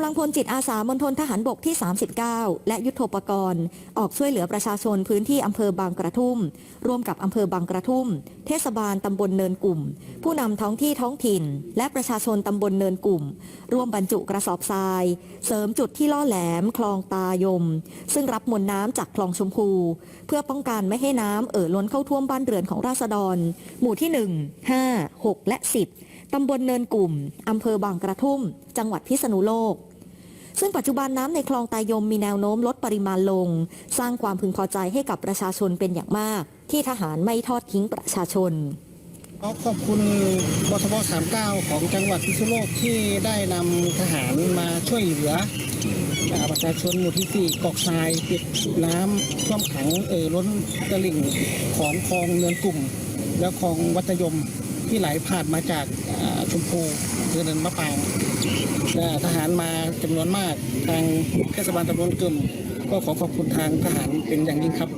ำลังพลจิตอาสามณฑลทหารบกที่ 39 และยุทธปกรณ์ ออกช่วยเหลือประชาชนพื้นที่อำเภอบางกระทุ่ม ร่วมกับอำเภอบางกระทุ่ม เทศบาลตำบลเนินกลุ่ม ผู้นำท้องที่ท้องถิ่น และประชาชนตำบลเนินกลุ่ม ร่วมบรรจุกระสอบทราย เสริมจุดที่ล่อแหลม คลองตายม ซึ่งรับมวลน้ำจากคลองชมพู เพื่อป้องกันไม่ให้น้ำเอ่อล้นเข้าท่วมบ้านเรือนของราษฎร หมู่ที่ 1 5 6 และ 10 ตำบลเนินกลุ่ม อำเภอบางกระทุ่ม จังหวัดพิษณุโลก ซึ่งปัจจุบันน้ำในคลองตายมมีแนวโน้มลดปริมาณลง สร้างความพึงพอใจให้กับประชาชนเป็นอย่างมาก ที่ทหารไม่ทอดทิ้งประชาชนขอขอบคุณบทบ39 ของจังหวัดพิษณุโลกที่ได้นำทหารมาช่วยเหลือประชาชนหมู่ที่สี่กอกทรายปิดน้ำท่วมขังเอ่อล้นตลิ่งของคลองเนินกลุ่ม และคลองวัดยม ที่ไหลผ่านมาจากอ่าชมพูคือเนินมะปางทหารมาจำนวนมากทางเทศบาลตำบลกึ่มก็ขอขอบคุณทางทหารเป็นอย่างยิ่งครับ